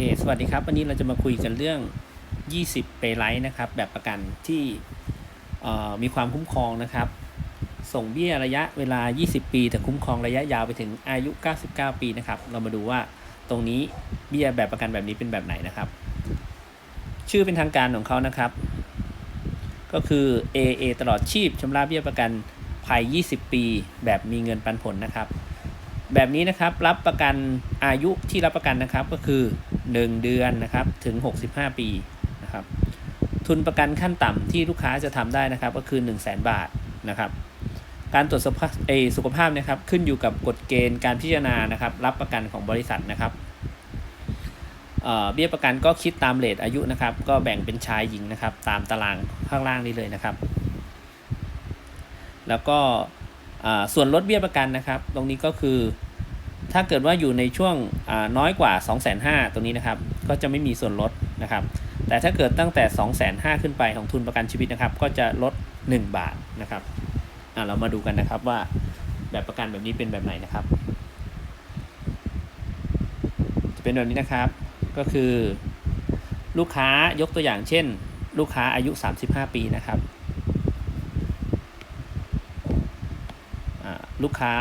เค สวัสดีครับ วันนี้เราจะมาคุยกันเรื่อง 20เปไลท์นะครับ แบบประกันที่มีความคุ้มครองนะครับ ส่งเบี้ยระยะเวลา 20 ปีแต่คุ้มครองระยะยาวไปถึงอายุ 99 ปีนะครับ เรามาดูว่าตรงนี้เบี้ยแบบประกันแบบนี้เป็นแบบไหนนะครับ ชื่อเป็นทางการของเขานะครับ ก็คือ AA ตลอดชีพชำระเบี้ยประกันภัย 20 ปี แบบมีเงินปันผลนะครับแบบนี้นะครับรับประกันอายุที่รับประกันนะครับก็คือ 1 เดือนนะครับถึง 65 ปีนะครับทุนประกันขั้นต่ำที่ลูกค้าจะทำได้นะครับก็คือ 1 0 0 0 0แบาทนะครับการตรวจสุขภาพเอสุขภาพนะครับขึ้นอยู่กับกฎเกณฑ์การพิจารณานะครับรับประกันของบริษัทนะครับเบี้ยประกันก็คิดตามเลทอายุนะครับ ก็แบ่งเป็นชายหญิงนะครับ ตามตารางข้างล่างนี้เลยนะครับ แล้วก็ส่วนลดเบี้ยประกันนะครับ ตรงนี้ก็คือ ถ้าเกิดว่าอยู่ในช่วงน้อยกว่า 2 5 0 0 0ตรงนี้นะครับ ก็จะไม่มีส่วนลดนะครับ แต่ถ้าเกิดตั้งแต่ 2 5 0 0 0ขึ้นไปของทุนประกันชีวิตนะครับ ก็จะลด 1 บาทนะครับอ่าเรามาดูกันนะครับว่าแบบประกันแบบนี้เป็นแบบไหนนะครับ จะเป็นแบบนี้นะครับ ก็คือลูกค้ายกตัวอย่างเช่น ลูกค้าอายุ 35 ปีนะครับอ่าลูกค้า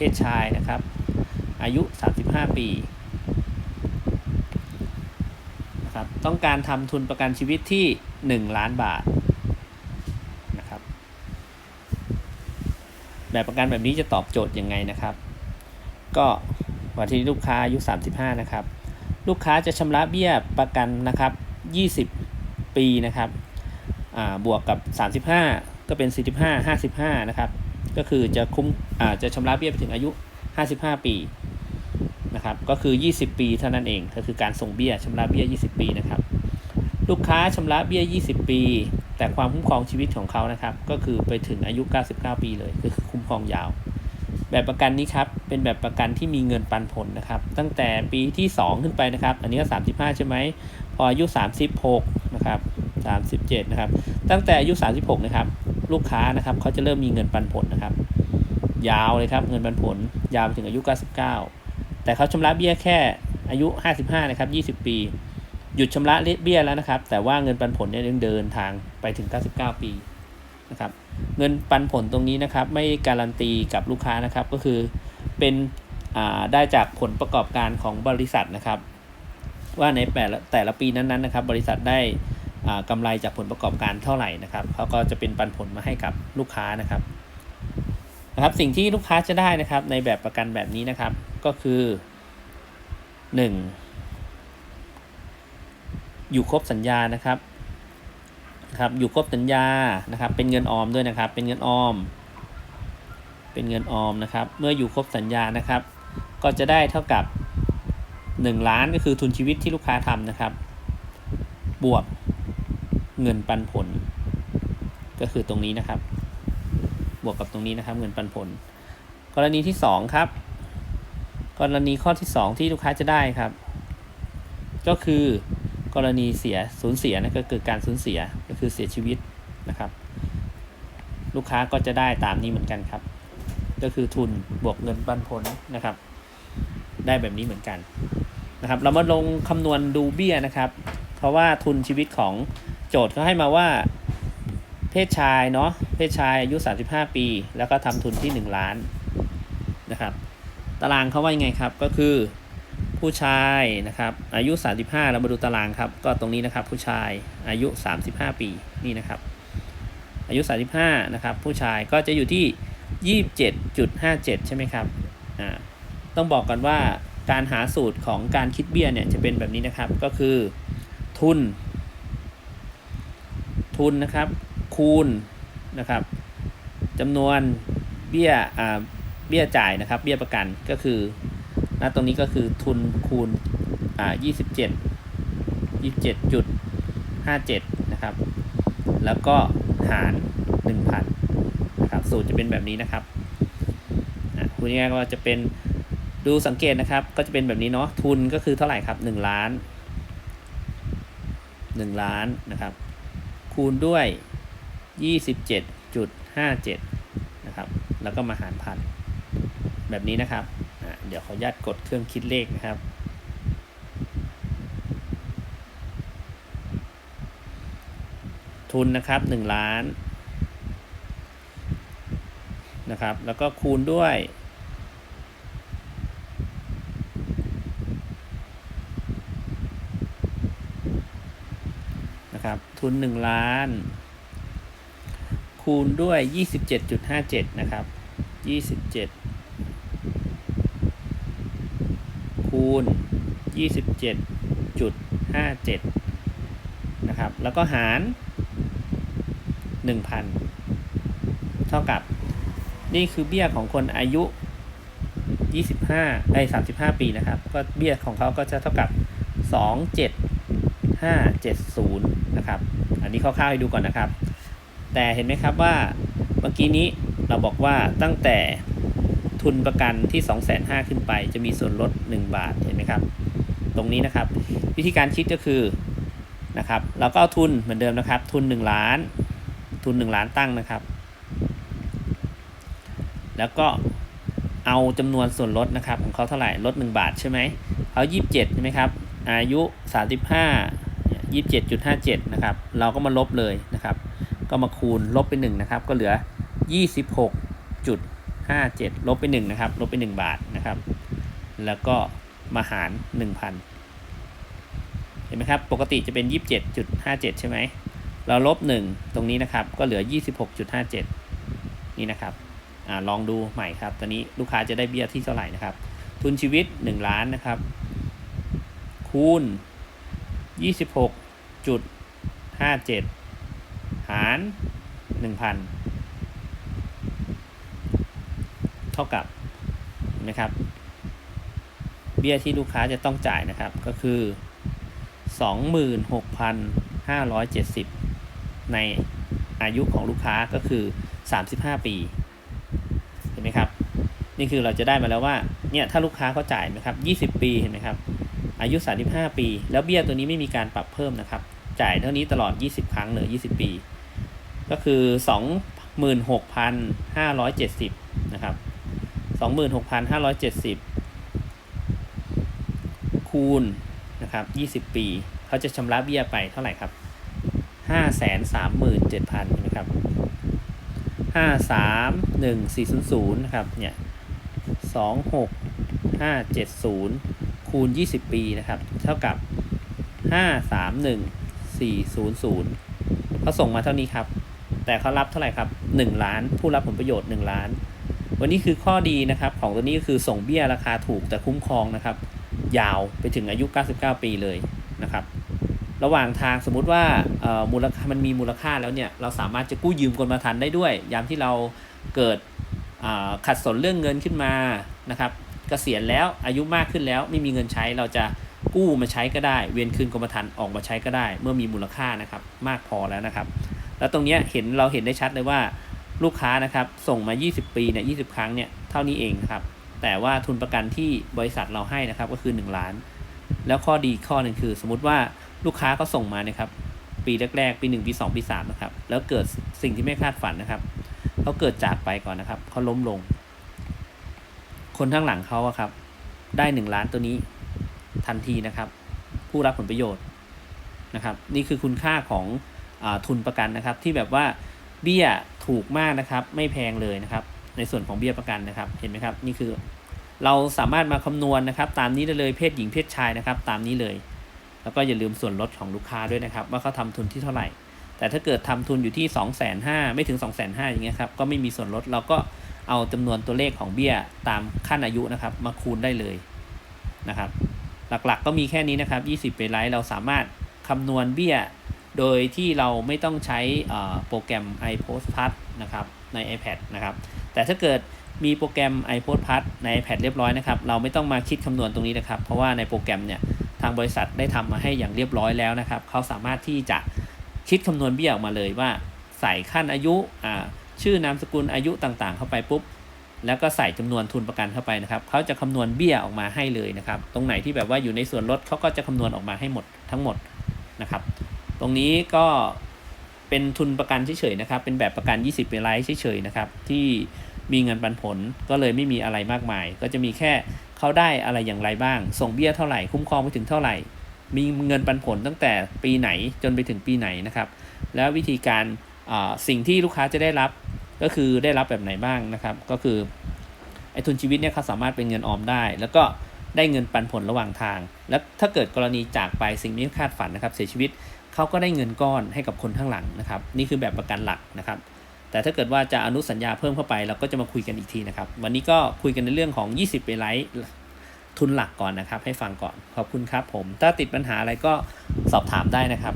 เพศชายนะครับ อายุ 35 ปีนะครับต้องการทำทุนประกันชีวิตที่ 1 ล้านบาทนะครับแบบประกันแบบนี้จะตอบโจทย์ยังไงนะครับ ก็วันที่ลูกค้าอายุ 35 นะครับ ลูกค้าจะชำระเบี้ยประกันนะครับ 20 ปีนะครับบวกกับ 35 ก็เป็น 45 55 นะครับ ก็คือจะคุ้มอาจะชำระเบี้ยไปถึงอายุ 55 ปีนะครับก็คือ 20 ปีเท่านั้นเองก็คือการส่งเบี้ยชำระเบี้ย 20 ปีนะครับลูกค้าชำระเบี้ย 20 ปี แต่ความคุ้มครองชีวิตของเขานะครับ ก็คือไปถึงอายุ 99 ปีเลยคือคุ้มครองยาว แบบประกันนี้ครับเป็นแบบประกันที่มีเงินปันผลนะครับ ตั้งแต่ปีที่ 2 ขึ้นไปนะครับ อันนี้ก็ 35 ใช่ไหมพออายุ 36 นะครับ 37 นะครับ ตั้งแต่อายุ 36 นะครับ ลูกค้านะครับเขาจะเริ่มมีเงินปันผลนะครับ ยาวเลยครับเงินปันผล ยาวไปถึงอายุ 99 แต่เขาชำระเบี้ยแค่อายุ 55 นะครับ 20 ปี หยุดชำระเบี้ยแล้วนะครับ แต่ว่าเงินปันผลเนี่ยยังเดินทางไปถึง 99 ปีนะครับเงินปันผลตรงนี้นะครับ ไม่การันตีกับลูกค้านะครับก็คือเป็นได้จากผลประกอบการของบริษัทนะครับ ว่าในแต่ละแต่ละปีนั้นๆนะครับ บริษัทได้ อ่ากำไรจากผลประกอบการเท่าไหร่นะครับเขาก็จะเป็นปันผลมาให้กับลูกค้านะครับนะครับ สิ่งที่ลูกค้าจะได้นะครับในแบบประกันแบบนี้นะครับก็คือ 1 อยู่ครบสัญญานะครับครับอยู่ครบสัญญานะครับ เป็นเงินออมด้วยนะครับ เป็นเงินออม เป็นเงินออมนะครับ เมื่ออยู่ครบสัญญานะครับ ก็จะได้เท่ากับ 1 ล้านก็คือทุนชีวิตที่ลูกค้าทำนะครับ บวก เงินปันผล ก็คือตรงนี้นะครับ บวกกับตรงนี้นะครับ เงินปันผล กรณีที่ 2 ครับ กรณีข้อที่ 2 ที่ลูกค้าจะได้ครับ ก็คือกรณีเสียสูญเสียนะก็คือการสูญเสียก็คือเสียชีวิตนะครับ ลูกค้าก็จะได้ตามนี้เหมือนกันครับ ก็คือทุนบวกเงินปันผลนะครับ ได้แบบนี้เหมือนกันนะครับ เรามาลงคำนวณดูเบี้ยนะครับ เพราะว่าทุนชีวิตของ โจทย์เขาให้มาว่า เพศชายเนาะเพศชายอายุ 35 ปี แล้วก็ทำทุนที่ 1 ล้านนะครับ ตารางเขาว่ายังไงครับก็คือผู้ชายนะครับอายุ 35 เรามาดูตารางครับ ก็ตรงนี้นะครับ ผู้ชายอายุ 35 ปีนี่นะครับ อายุ 35 นะครับ ผู้ชายก็จะอยู่ที่ 27.57 ใช่ไหมครับอ่าต้องบอกกันว่าการหาสูตรของการคิดเบี้ยเนี่ยจะเป็นแบบนี้นะครับก็คือทุน ทุนนะครับ คูณนะครับจำนวนเบี้ยอ่าเบี้ยจ่ายนะครับ เบี้ยประกันก็คือนะตรงนี้ก็คือทุนคูณอ่า27 27จุด57นะครับ แล้วก็หาร1,000นะครับสูตรจะเป็นแบบนี้นะครับคุณง่ายๆก็จะเป็นดูสังเกตนะครับ ก็จะเป็นแบบนี้เนาะทุนก็คือเท่าไหร่ครับ1ล้าน1ล้านนะครับ คูณด้วย 27.57 นะครับ แล้วก็มาหารพันแบบนี้นะครับ เดี๋ยวขออนุญาตกดเครื่องคิดเลขนะครับ ทุนนะครับ 1 ล้านนะครับ แล้วก็คูณด้วย นะครับ ทุน 1 ล้าน คูณด้วย 27.57 นะครับ 27 คูณ 27.57 นะครับ แล้วก็หาร 1,000 เท่ากับ นี่คือเบี้ยของคนอายุ 25ไอ้35 ปีนะครับ ก็เบี้ยของเขาก็จะเท่ากับ 27 570 นะครับ อันนี้คร่าวๆให้ดูก่อนนะครับ แต่เห็นไหมครับว่าเมื่อกี้นี้เราบอกว่าตั้งแต่ทุนประกันที่2,500ขึ้นไป จะมีส่วนลด 1 บาทเห็นไหมครับ ตรงนี้นะครับ วิธีการคิดก็คือนะครับเราก็เอาทุนเหมือนเดิมนะครับ ทุน 1 ล้าน ทุน 1 ล้านตั้งนะครับ แล้วก็เอาจำนวนส่วนลดนะครับของเขาเท่าไหร่ลด 1 บาทใช่ไหมเขา27ใช่ไหมครับอายุ 35 27.57 นะครับ เราก็มาลบเลยนะครับ ก็มาคูณลบไป1นะครับ ก็เหลือ 26.57 ลบไป1นะครับ ลบไป 1 บาทนะครับ แล้วก็มาหาร 1,000 เห็นไหมครับ ปกติจะเป็น 27.57 ใช่ไหม เราลบ 1 ตรงนี้นะครับ ก็เหลือ 26.57 นี่นะครับอลองดูใหม่ครับ ตอนนี้ลูกค้าจะได้เบี้ยที่เท่าไหร่นะครับ ทุนชีวิต 1 ล้านนะครับ คูณ 26.57หาร1,000เท่ากับนไหมครับ เบี้ยที่ลูกค้าจะต้องจ่ายนะครับก็คือ 26,570 ในอายุของลูกค้าก็คือ 35 ปีเห็นไหมครับ นี่คือเราจะได้มาแล้วว่าเนี่ยถ้าลูกค้าเขาจ่ายนะครับ 20 ปีเห็นไหมครับ อายุ 35 ปี แล้วเบี้ยตัวนี้ไม่มีการปรับเพิ่มนะครับ จ่ายเท่านี้ตลอด 20 ครั้งเลย20 ปี ก็คือ 26,570 นะครับ 26,570 คูณนะครับ 20 ปี เขาจะชำระเบี้ยไปเท่าไหร่ครับ 537,000ใช่ไหมครับ 531,400 นะครับ เนี่ย 26570 คูณ 20 ปีนะครับ เท่ากับ 531,400เขาส่งมาเท่านี้ครับ แต่เขารับเท่าไหร่ครับ 1 ล้าน ผู้รับผลประโยชน์ 1 ล้าน วันนี้คือข้อดีนะครับ ของตัวนี้ก็คือส่งเบี้ยราคาถูกแต่คุ้มครองนะครับ ยาวไปถึงอายุ 99 ปีเลยนะครับ ระหว่างทางสมมุติว่ามูลค่ามันมีมูลค่าแล้วเนี่ย เราสามารถจะกู้ยืมกรมธรรม์ได้ด้วย ยามที่เราเกิดขัดสนเรื่องเงินขึ้นมานะครับ เกษียณแล้วอายุมากขึ้นแล้วไม่มีเงินใช้เราจะกู้มาใช้ก็ได้ เวียนคืนกรมธรรม์ออกมาใช้ก็ได้ เมื่อมีมูลค่านะครับมากพอแล้วนะครับ แล้วตรงนี้เห็นเราเห็นได้ชัดเลยว่าลูกค้านะครับส่งมา 20 ปีเนี่ย20ครั้งเนี่ยเท่านี้เองครับแต่ว่าทุนประกันที่บริษัทเราให้นะครับก็คือ 1 ล้าน แล้วข้อดีข้อหนึ่งคือ สมมติว่าลูกค้าก็ส่งมานะครับปีแรกๆปี 1 ปี 2 ปี3นะครับแล้วเกิดสิ่งที่ไม่คาดฝันนะครับเขาเกิดจากไปก่อนนะครับเขาล้มลง คนข้างหลังเขาอะครับ ได้1ล้านตัวนี้ทันทีนะครับ ผู้รับผลประโยชน์นะครับ นี่คือคุณค่าของอทุนประกันนะครับ ที่แบบว่าเบี้ยถูกมากนะครับ ไม่แพงเลยนะครับ ในส่วนของเบี้ยประกันนะครับ เห็นไหมครับ นี่คือเราสามารถมาคำนวณนะครับ ตามนี้ได้เลยเพศหญิงเพศชายนะครับ ตามนี้เลย แล้วก็อย่าลืมส่วนลดของลูกค้าด้วยนะครับ ว่าเขาทำทุนที่เท่าไหร่ แต่ถ้าเกิดทำทุนอยู่ที่ 2 5 0 0 0ไม่ถึง 2 5 0 0 0อย่างเงี้ยครับก็ไม่มีส่วนลดเราก็ เอาจำนวนตัวเลขของเบี้ยตามขั้นอายุนะครับ มาคูณได้เลยนะครับ หลักๆก็มีแค่นี้นะครับ 20เปไลท์เราสามารถคำนวณเบี้ย โดยที่เราไม่ต้องใช้โปรแกรม iPost Plus นะครับใน iPad นะครับ แต่ถ้าเกิดมีโปรแกรม iPost Plus ใน iPad เรียบร้อยนะครับ เราไม่ต้องมาคิดคำนวณตรงนี้นะครับ เพราะว่าในโปรแกรมเนี่ยทางบริษัทได้ทำมาให้อย่างเรียบร้อยแล้วนะครับ เขาสามารถที่จะคิดคำนวณเบี้ยออกมาเลยว่าใส่ขั้นอายุอ่า ชื่อนามสกุลอายุต่างๆ เข้าไปปุ๊บ แล้วก็ใส่จำนวนทุนประกันเข้าไปนะครับเขาจะคำนวณเบี้ยออกมาให้เลยนะครับ ตรงไหนที่แบบว่าอยู่ในส่วนลดเขาก็จะคำนวณออกมาให้หมดทั้งหมดนะครับ ตรงนี้ก็เป็นทุนประกันเฉยๆนะครับ เป็นแบบประกัน 20เป็นไลท์เฉยๆนะครับ ที่มีเงินปันผลก็เลยไม่มีอะไรมากมาย ก็จะมีแค่เขาได้อะไรอย่างไรบ้าง ส่งเบี้ยเท่าไหร่ คุ้มครองไปถึงเท่าไหร่ มีเงินปันผลตั้งแต่ปีไหนจนไปถึงปีไหนนะครับ แล้ววิธีการ สิ่งที่ลูกค้าจะได้รับก็คือได้รับแบบไหนบ้างนะครับ ก็คือไอ้ทุนชีวิตเนี่ยเขาสามารถเป็นเงินออมได้ แล้วก็ได้เงินปันผลระหว่างทาง แล้วถ้าเกิดกรณีจากไปสิ่งนี้คาดฝันนะครับ เสียชีวิตเขาก็ได้เงินก้อนให้กับคนข้างหลังนะครับ นี่คือแบบประกันหลักนะครับ แต่ถ้าเกิดว่าจะอนุสัญญาเพิ่มเข้าไปเราก็จะมาคุยกันอีกทีนะครับ วันนี้ก็คุยกันในเรื่องของ 20ไปไลท์ทุนหลักก่อนนะครับ ให้ฟังก่อนขอบคุณครับผม ถ้าติดปัญหาอะไรก็สอบถามได้นะครับ